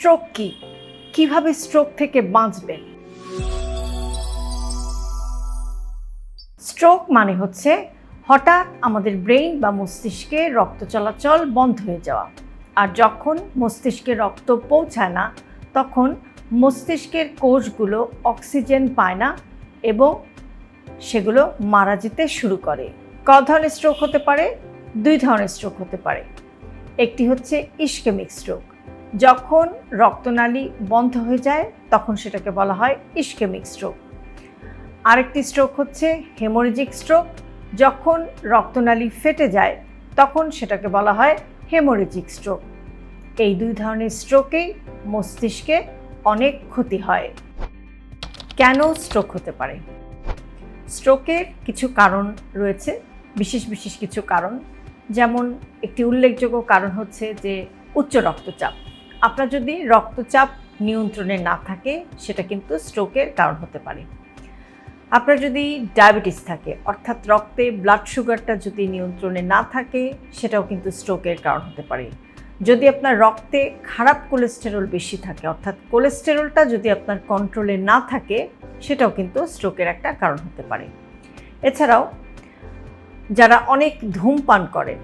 Stroke কি? কীভাবে stroke থেকে বাঁচবেন? স্ট্রোক মানে হচ্ছে হঠাৎ আমাদের ব্রেইন বা মস্তিষ্কে রক্ত চলাচল বন্ধ হয়ে যাওয়া। আর যখন মস্তিষ্কে রক্ত পৌঁছায় না, তখন মস্তিষ্কের কোষগুলো অক্সিজেন পায় না এবং সেগুলো মারা যেতে শুরু করে। ক ধরনের স্ট্রোক হতে পারে? দুই ধরনের স্ট্রোক হতে পারে। একটি হচ্ছে ইস্কেমিক স্ট্রোক যখন রক্তনালী বন্ধ হয়ে যায়, তখন সেটাকে বলা হয় ইস্কেমিক স্ট্রোক। আরেকটি স্ট্রোক হচ্ছে হেমোরেজিক স্ট্রোক। যখন রক্তনালী ফেটে যায়, তখন সেটাকে বলা হয় হেমোরেজিক স্ট্রোক। এই দুই ধরনের স্ট্রোকেই মস্তিষ্কে অনেক ক্ষতি হয়। কেন স্ট্রোক হতে পারে? স্ট্রোকের কিছু কারণ রয়েছে, বিশেষ বিশেষ কিছু কারণ। যেমন একটি উল্লেখযোগ্য কারণ হচ্ছে যে উচ্চ রক্তচাপ। আপনার যদি রক্তচাপ নিয়ন্ত্রণে না থাকে, সেটা কিন্তু স্ট্রোকের কারণ হতে পারে। আপনার যদি ডায়াবেটিস থাকে, অর্থাৎ রক্তে ব্লাড সুগারটা যদি নিয়ন্ত্রণে না থাকে, সেটাও কিন্তু স্ট্রোকের কারণ হতে পারে। যদি আপনার রক্তে খারাপ কোলেস্টেরল বেশি থাকে, অর্থাৎ কোলেস্টেরলটা যদি আপনার কন্ট্রোলে না থাকে, সেটাও কিন্তু স্ট্রোকের একটা কারণ হতে পারে। এছাড়াও, যারা অনেক ধূমপান করেন,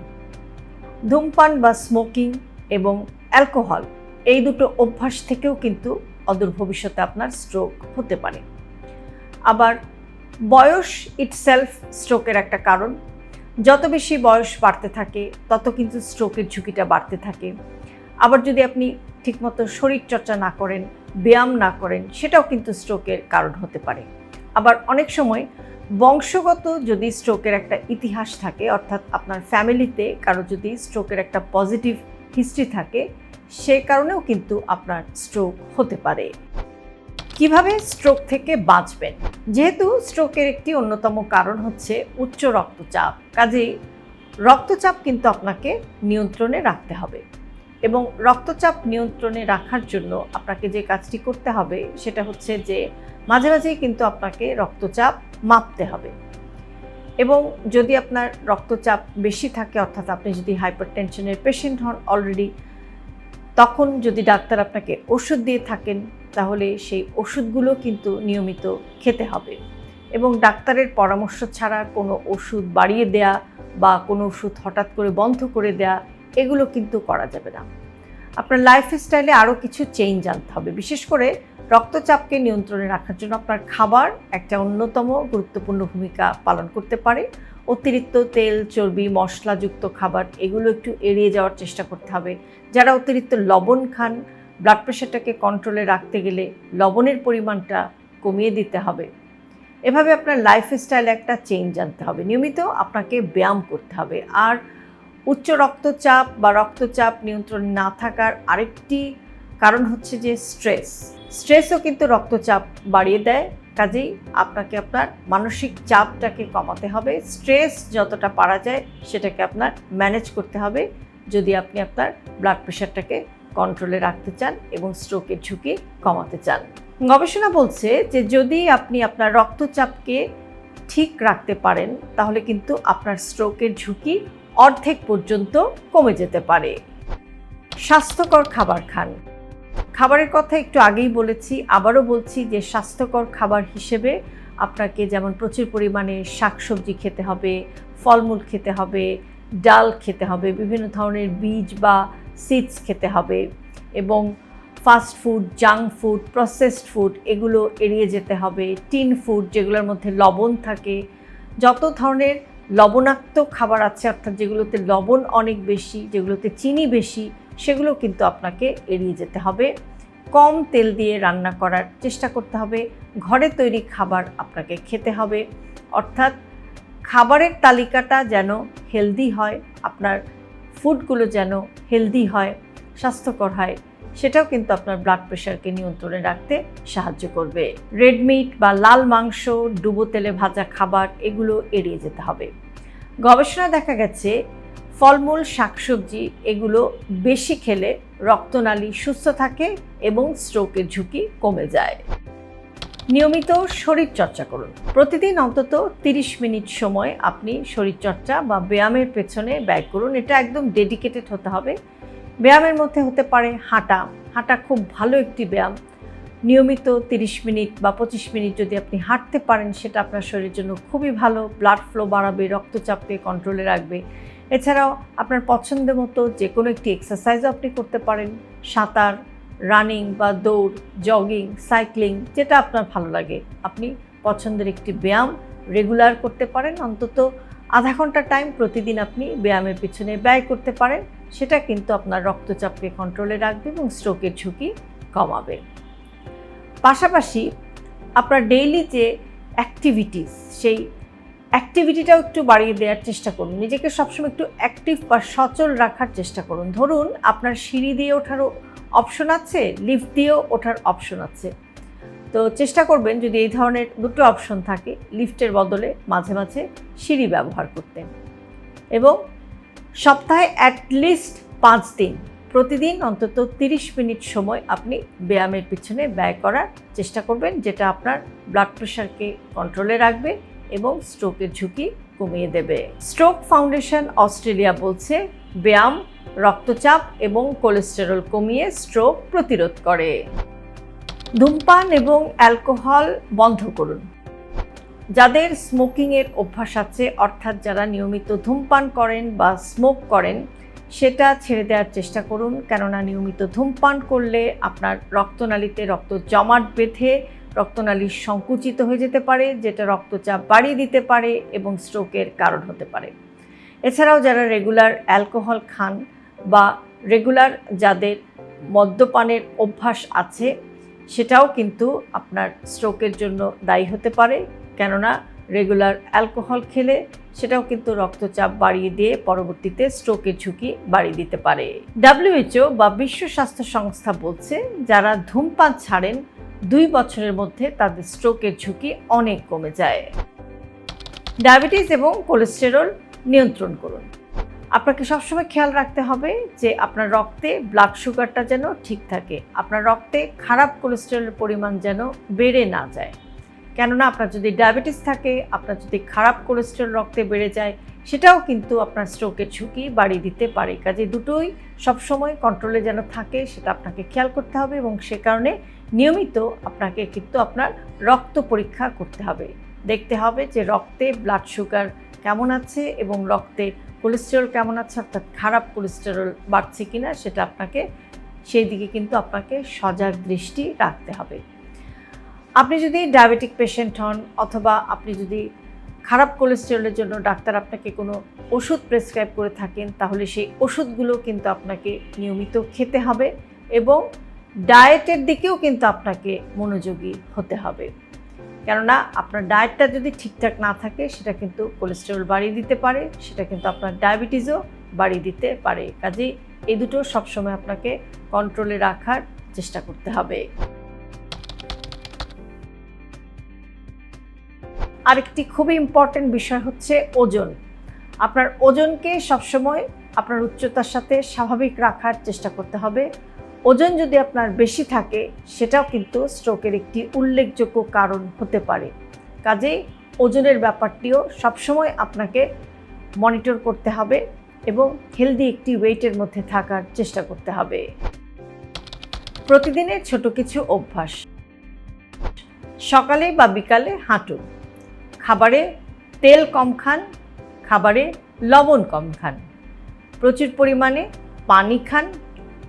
ধূমপান বা স্মোকিং এবং অ্যালকোহল এই দুটো অভ্যাস থেকেও কিন্তু অদূর ভবিষ্যতে আপনার স্ট্রোক হতে পারে। আবার বয়স ইটসেলফ স্ট্রোকের একটা কারণ। যত বেশি বয়স বাড়তে থাকে, তত কিন্তু স্ট্রোকের ঝুঁকিটা বাড়তে থাকে। আবার যদি আপনি ঠিকমতো শরীরচর্চা না করেন, ব্যায়াম না করেন, সেটাও কিন্তু স্ট্রোকের কারণ হতে পারে। আবার অনেক সময় বংশগত যদি স্ট্রোকের একটা ইতিহাস থাকে, অর্থাৎ আপনার ফ্যামিলিতে কারও যদি স্ট্রোকের একটা পজিটিভ হিস্ট্রি থাকে সে কারণেও কিন্তু আপনার স্ট্রোক হতে পারে। কীভাবে স্ট্রোক থেকে বাঁচবেন? যেহেতু স্ট্রোকের একটি অন্যতম কারণ হচ্ছে উচ্চ রক্তচাপ। কাজেই রক্তচাপ কিন্তু আপনাকে নিয়ন্ত্রণে রাখতে হবে এবং রক্তচাপ নিয়ন্ত্রণে রাখার জন্য আপনাকে যে কাজটি করতে হবে সেটা হচ্ছে যে মাঝে মাঝেই কিন্তু আপনাকে রক্তচাপ মাপতে হবে এবং যদি আপনার রক্তচাপ বেশি থাকে অর্থাৎ আপনি যদি হাইপার টেনশনের পেশেন্ট হন অলরেডি তখন যদি ডাক্তার আপনাকে ওষুধ দিয়ে থাকেন, তাহলে সেই ওষুধগুলো কিন্তু নিয়মিত খেতে হবে। এবং ডাক্তারের পরামর্শ ছাড়া কোনো ওষুধ বাড়িয়ে দেয়া বা কোনো ওষুধ হঠাৎ করে বন্ধ করে দেয়া, এগুলো কিন্তু করা যাবে না। আপনার লাইফস্টাইলে আরও কিছু চেঞ্জ আনতে হবে। বিশেষ করে রক্তচাপকে নিয়ন্ত্রণে রাখার জন্য আপনার খাবার একটা অন্যতম গুরুত্বপূর্ণ ভূমিকা পালন করতে পারে। অতিরিক্ত তেল, চর্বি, মশলাযুক্ত খাবার, এগুলো একটু এড়িয়ে যাওয়ার চেষ্টা করতে হবে। যারা অতিরিক্ত লবণ খান ব্লাড প্রেশারটাকে কন্ট্রোলে রাখতে গেলে লবণের পরিমাণটা কমিয়ে দিতে হবে। এভাবে আপনার লাইফস্টাইলে একটা চেঞ্জ আনতে হবে। নিয়মিত আপনাকে ব্যায়াম করতে হবে। আর উচ্চ রক্তচাপ বা রক্তচাপ নিয়ন্ত্রণ না থাকার আরেকটি কারণ হচ্ছে যে স্ট্রেস স্ট্রেসও কিন্তু রক্তচাপ বাড়িয়ে দেয়, কাজেই আপনাকে আপনার মানসিক চাপটাকে কমাতে হবে। স্ট্রেস যতটা পারা যায় সেটাকে আপনার ম্যানেজ করতে হবে। যদি আপনি আপনার ব্লাড প্রেশারটাকে কন্ট্রোলে রাখতে চান এবং স্ট্রোকের ঝুঁকি কমাতে চান। গবেষণা বলছে যে যদি আপনি আপনার রক্তচাপকে ঠিক রাখতে পারেন, তাহলে কিন্তু আপনার স্ট্রোকের ঝুঁকি অর্ধেক পর্যন্ত কমে যেতে পারে। স্বাস্থ্যকর খাবার খান। খাবারের কথা একটু আগেই বলেছি, আবারও বলছি যে স্বাস্থ্যকর খাবার হিসেবে আপনাকে যেমন প্রচুর পরিমাণে শাকসবজি খেতে হবে, ফলমূল খেতে হবে, ডাল খেতে হবে, বিভিন্ন ধরনের বীজ বা সিডস খেতে হবে এবং fast food junk food processed food এগুলো এড়িয়ে যেতে হবে। টিন ফুড যেগুলোর মধ্যে লবণ থাকে, যত ধরনের লবণাক্ত খাবার আছে, অর্থাৎ যেগুলোতে লবণ অনেক বেশি, যেগুলোতে চিনি বেশি সেগুলো কিন্তু আপনাকে এড়িয়ে যেতে হবে। কম তেল দিয়ে রান্না করার চেষ্টা করতে হবে। ঘরে তৈরি খাবার আপনাকে খেতে হবে। অর্থাৎ খাবারের তালিকাটা যেন হেলদি হয়, আপনার ফুডগুলো যেন হেলদি হয়, স্বাস্থ্যকর হয়, সেটাও কিন্তু আপনার ব্লাড প্রেশারকে নিয়ন্ত্রণে রাখতে সাহায্য করবে। রেড মিট বা লাল মাংস, ডুবো তেলে ভাজা খাবার, এগুলো এড়িয়ে যেতে হবে। গবেষণা দেখা গেছে ফলমূল, শাকসবজি, এগুলো বেশি খেলে রক্তনালী সুস্থ থাকে এবং স্ট্রোকের ঝুঁকি কমে যায়। নিয়মিত শরীর চর্চা করুন। প্রতিদিন অন্তত 30 মিনিট সময় আপনি শরীরচর্চা বা ব্যায়ামের পেছনে ব্যয় করুন। এটা একদম ডেডিকেটেড হতে হবে। ব্যায়ামের মধ্যে হতে পারে হাঁটা। হাঁটা খুব ভালো একটি ব্যায়াম। নিয়মিত তিরিশ মিনিট বা পঁচিশ মিনিট যদি আপনি হাঁটতে পারেন, সেটা আপনার শরীরের জন্য খুবই ভালো। ব্লাড ফ্লো বাড়াবে, রক্তচাপকে কন্ট্রোলে রাখবে। এছাড়াও আপনার পছন্দ মতো যে কোনো একটি এক্সারসাইজও আপনি করতে পারেন। সাঁতার রানিং বা দৌড় জগিং সাইক্লিং যেটা আপনার ভালো লাগে। আপনি পছন্দের একটি ব্যায়াম রেগুলার করতে পারেন। অন্তত আধা ঘণ্টা টাইম প্রতিদিন আপনি ব্যায়ামের পিছনে ব্যয় করতে পারেন। সেটা কিন্তু আপনার রক্তচাপকে কন্ট্রোলে রাখবে এবং স্ট্রোকের ঝুঁকি কমাবে। পাশাপাশি আপনার ডেইলি যে অ্যাক্টিভিটিস সেই অ্যাক্টিভিটিটাও একটু বাড়িয়ে দেওয়ার চেষ্টা করুন। নিজেকে সবসময় একটু অ্যাক্টিভ বা সচল রাখার চেষ্টা করুন। ধরুন, আপনার সিঁড়ি দিয়ে ওঠারও অপশন আছে লিফট দিয়েও ওঠার অপশন আছে। তো চেষ্টা করবেন যদি এই ধরনের দুটো অপশন থাকে লিফটের বদলে মাঝে মাঝে সিঁড়ি ব্যবহার করতে। এবং সপ্তাহে অ্যাটলিস্ট পাঁচ দিন, প্রতিদিন অন্তত তিরিশ মিনিট সময় আপনি ব্যায়ামের পিছনে ব্যয় করার চেষ্টা করবেন, যেটা আপনার ব্লাড প্রেশারকে কন্ট্রোলে রাখবে। এবং স্ট্রোকের ঝুঁকি কমিয়ে দেবে। স্ট্রোক ফাউন্ডেশন অস্ট্রেলিয়া বলছে, ব্যায়াম, রক্তচাপ এবং কোলেস্টেরল কমিয়ে স্ট্রোক প্রতিরোধ করে। ধূমপান এবং অ্যালকোহল বন্ধ করুন। যাদের স্মোকিংয়ের অভ্যাস আছে, অর্থাৎ যারা নিয়মিত ধূমপান করেন বা স্মোক করেন, সেটা ছেড়ে দেওয়ার চেষ্টা করুন। কেননা নিয়মিত ধূমপান করলে আপনার রক্তনালীতে রক্ত জমাট বেঁধে রক্তনালী সংকুচিত হয়ে যেতে পারে, যেটা রক্তচাপ বাড়িয়ে দিতে পারে এবং স্ট্রোকের কারণ হতে পারে। এছাড়াও যারা রেগুলার অ্যালকোহল খান বা রেগুলার যাদের মদ্যপানের অভ্যাস আছে, সেটাও কিন্তু আপনার স্ট্রোকের জন্য দায়ী হতে পারে। কেননা রেগুলার অ্যালকোহল খেলে সেটাও কিন্তু রক্তচাপ বাড়িয়ে দিয়ে পরবর্তীতে স্ট্রোকের ঝুঁকি বাড়িয়ে দিতে পারে। ডাব্লিউএইচও বা বিশ্ব স্বাস্থ্য সংস্থা বলছে, যারা ধূমপান ছাড়েন দুই বছরের মধ্যে তাদের স্ট্রোকের ঝুঁকি অনেক কমে যায়। ডায়াবেটিস এবং কোলেস্টেরল নিয়ন্ত্রণ করুন। আপনাকে সবসময় খেয়াল রাখতে হবে যে আপনার রক্তে ব্লাড সুগারটা যেন ঠিক থাকে। আপনার রক্তে খারাপ কোলেস্টেরলের পরিমাণ যেন বেড়ে না যায়। কেননা আপনার যদি ডায়াবেটিস থাকে, আপনার যদি খারাপ কোলেস্টেরল রক্তে বেড়ে যায়, সেটাও কিন্তু আপনার স্ট্রোকের ঝুঁকি বাড়িয়ে দিতে পারে। কাজে দুটোই সবসময় কন্ট্রোলে যেন থাকে, সেটা আপনাকে খেয়াল করতে হবে এবং সে কারণে নিয়মিত আপনাকে কিন্তু আপনার রক্ত পরীক্ষা করতে হবে। দেখতে হবে যে রক্তে ব্লাড সুগার কেমন আছে এবং রক্তে কোলেস্টেরল কেমন আছে, অর্থাৎ খারাপ কোলেস্টেরল বাড়ছে কি না সেটা আপনাকে, সেই দিকে কিন্তু আপনাকে সজাগ দৃষ্টি রাখতে হবে। আপনি যদি ডায়াবেটিক পেশেন্ট হন অথবা আপনি যদি খারাপ কোলেস্টেরলের জন্য ডাক্তার আপনাকে কোনো ওষুধ প্রেসক্রাইব করে থাকেন, তাহলে সেই ওষুধগুলো কিন্তু আপনাকে নিয়মিত খেতে হবে এবং ডায়েটের দিকেও কিন্তু আপনাকে মনোযোগী হতে হবে। কেননা আপনার ডায়েটটা যদি ঠিকঠাক না থাকে, সেটা কিন্তু কোলেস্টেরল বাড়িয়ে দিতে পারে, সেটা কিন্তু আপনার ডায়াবেটিসও বাড়িয়ে দিতে পারে। কাজেই এই দুটো সবসময় আপনাকে কন্ট্রোলে রাখার চেষ্টা করতে হবে। আরেকটি খুবই ইম্পর্টেন্ট বিষয় হচ্ছে ওজন। আপনার ওজনকে সবসময় আপনার উচ্চতার সাথে স্বাভাবিক রাখার চেষ্টা করতে হবে। ওজন যদি আপনার বেশি থাকে, সেটাও কিন্তু স্ট্রোকের একটি উল্লেখযোগ্য কারণ হতে পারে। কাজেই ওজনের ব্যাপারটিও সবসময় আপনাকে মনিটর করতে হবে এবং হেলদি একটি ওয়েটের মধ্যে থাকার চেষ্টা করতে হবে। প্রতিদিনের ছোট কিছু অভ্যাস। সকালে বা বিকালে হাঁটুন। খাবারে তেল কম খান, খাবারে লবণ কম খান। প্রচুর পরিমাণে পানি খান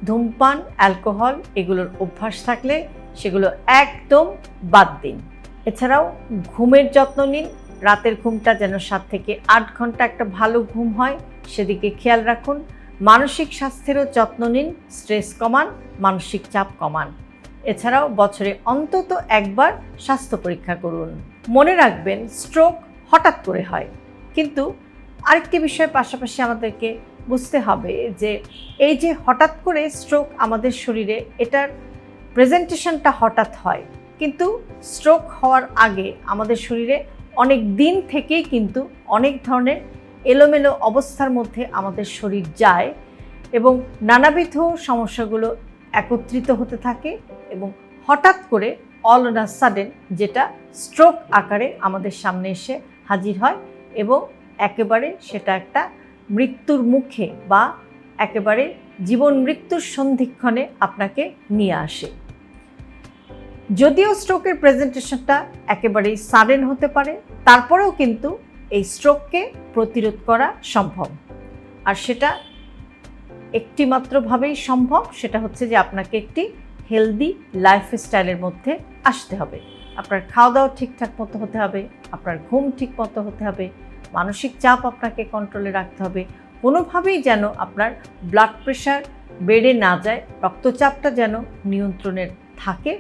ধূমপান, অ্যালকোহল এগুলোর অভ্যাস থাকলে সেগুলো একদম বাদ দিন। এছাড়াও ঘুমের যত্ন নিন। রাতের ঘুমটা যেন সাত থেকে আট ঘণ্টা একটা ভালো ঘুম হয়, সেদিকে খেয়াল রাখুন। মানসিক স্বাস্থ্যেরও যত্ন নিন, স্ট্রেস কমান, মানসিক চাপ কমান। এছাড়াও বছরে অন্তত একবার স্বাস্থ্য পরীক্ষা করুন। মনে রাখবেন, স্ট্রোক হঠাৎ করে হয়। কিন্তু আরেকটি বিষয় পাশাপাশি আমাদেরকে বুঝতে হবে যে এই যে হঠাৎ করে স্ট্রোক আমাদের শরীরে, এটার প্রেজেন্টেশনটা হঠাৎ হয়। কিন্তু স্ট্রোক হওয়ার আগে আমাদের শরীরে অনেক দিন থেকেই কিন্তু অনেক ধরনের এলোমেলো অবস্থার মধ্যে আমাদের শরীর যায় এবং নানাবিধ সমস্যাগুলো একত্রিত হতে থাকে এবং হঠাৎ করে অল অন সাডেন যেটা স্ট্রোক আকারে আমাদের সামনে এসে হাজির হয় এবং একেবারে সেটা একটা মৃত্যুর মুখে বা একেবারে জীবন মৃত্যুর সন্ধিক্ষণে আপনাকে নিয়ে আসে। যদিও স্ট্রোকের প্রেজেন্টেশনটা একেবারেই সাডেন হতে পারে, তারপরেও কিন্তু এই স্ট্রোককে প্রতিরোধ করা সম্ভব। আর সেটা একটি মাত্রভাবেই সম্ভব, সেটা হচ্ছে যে আপনাকে একটি হেলদি লাইফস্টাইলের মধ্যে আসতে হবে। আপনার খাওয়া দাওয়া ঠিকঠাক মতো হতে হবে, আপনার ঘুম ঠিক মতো হতে হবে মানসিক চাপ আপনাকে কন্ট্রোলে রাখতে হবে। কোনোভাবেই যেন আপনার ব্লাড প্রেশার বেড়ে না যায়, রক্তচাপটা যেন নিয়ন্ত্রণের থাকে,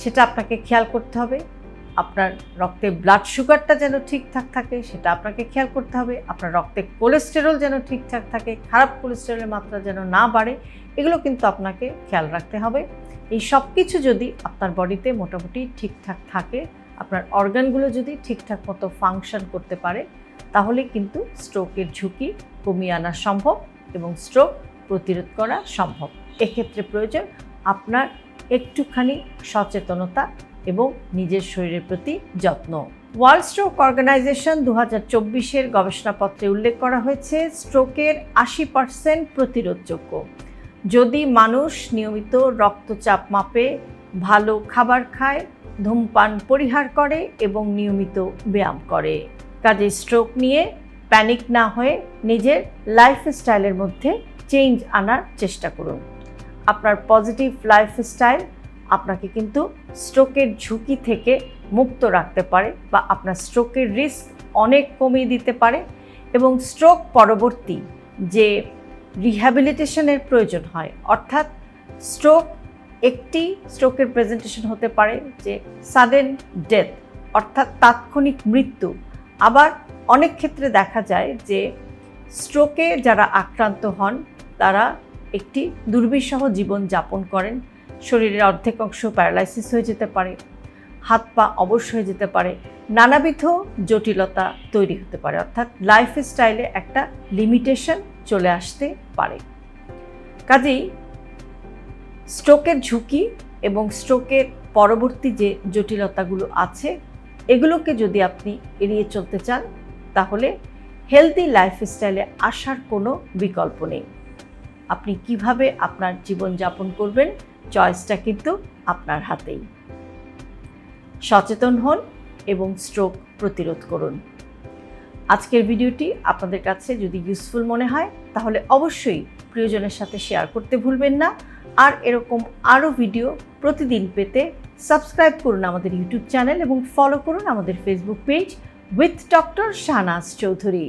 সেটা আপনাকে খেয়াল করতে হবে। আপনার রক্তে ব্লাড সুগারটা যেন ঠিকঠাক থাকে, সেটা আপনাকে খেয়াল করতে হবে। আপনার রক্তে কোলেস্টেরল যেন ঠিকঠাক থাকে, খারাপ কোলেস্টেরলের মাত্রা যেন না বাড়ে, এগুলো কিন্তু আপনাকে খেয়াল রাখতে হবে। এই সব কিছু যদি আপনার বডিতে মোটামুটি ঠিকঠাক থাকে, আপনার অর্গানগুলো যদি ঠিকঠাক মতো ফাংশন করতে পারে তাহলে কিন্তু স্ট্রোকের ঝুঁকি কমিয়ে আনা সম্ভব এবং স্ট্রোক প্রতিরোধ করা সম্ভব। এক্ষেত্রে প্রয়োজন আপনার একটুখানি সচেতনতা এবং নিজের শরীরের প্রতি যত্ন। ওয়ার্ল্ড স্ট্রোক অর্গানাইজেশন দু হাজার চব্বিশের গবেষণাপত্রে উল্লেখ করা হয়েছে, স্ট্রোকের আশি পার্সেন্ট প্রতিরোধযোগ্য। যদি মানুষ নিয়মিত রক্তচাপ মাপে, ভালো খাবার খায়, ধূমপান পরিহার করে এবং নিয়মিত ব্যায়াম করে। কাজে স্ট্রোক নিয়ে প্যানিক না হয়ে নিজের লাইফস্টাইলের মধ্যে চেঞ্জ আনার চেষ্টা করুন। আপনার পজিটিভ লাইফস্টাইল আপনাকে কিন্তু স্ট্রোকের ঝুঁকি থেকে মুক্ত রাখতে পারে বা আপনার স্ট্রোকের রিস্ক অনেক কমিয়ে দিতে পারে এবং স্ট্রোক পরবর্তী যে রিহ্যাবিলিটেশনের প্রয়োজন হয়, অর্থাৎ স্ট্রোক একটি স্ট্রোকের প্রেজেন্টেশন হতে পারে যে সাডেন ডেথ অর্থাৎ তাৎক্ষণিক মৃত্যু আবার অনেক ক্ষেত্রে দেখা যায় যে স্ট্রোকে যারা আক্রান্ত হন, তারা একটি দুর্বিষহ জীবন যাপন করেন। শরীরের অর্ধেক অংশ প্যারালাইসিস হয়ে যেতে পারে, হাত পা অবশ হয়ে যেতে পারে, নানাবিধ জটিলতা তৈরি হতে পারে। অর্থাৎ লাইফ স্টাইলে একটা লিমিটেশন চলে আসতে পারে। কাজেই স্ট্রোকের ঝুঁকি এবং স্ট্রোকের পরবর্তী যে জটিলতাগুলো আছে এগুলোকে যদি আপনি এড়িয়ে চলতে চান, তাহলে হেলদি লাইফস্টাইলে আসার কোনো বিকল্প নেই। আপনি কীভাবে আপনার জীবনযাপন করবেন, চয়েসটা কিন্তু আপনার হাতেই। সচেতন হন এবং স্ট্রোক প্রতিরোধ করুন। আজকের ভিডিওটি আপনাদের কাছে যদি ইউজফুল মনে হয়, তাহলে অবশ্যই প্রিয়জনের সাথে শেয়ার করতে ভুলবেন না। আর এরকম আরও ভিডিও প্রতিদিন পেতে সাবস্ক্রাইব করুন আমাদের ইউটিউব চ্যানেল এবং ফলো করুন আমাদের Facebook page with doctor Shahnaz Chowdhury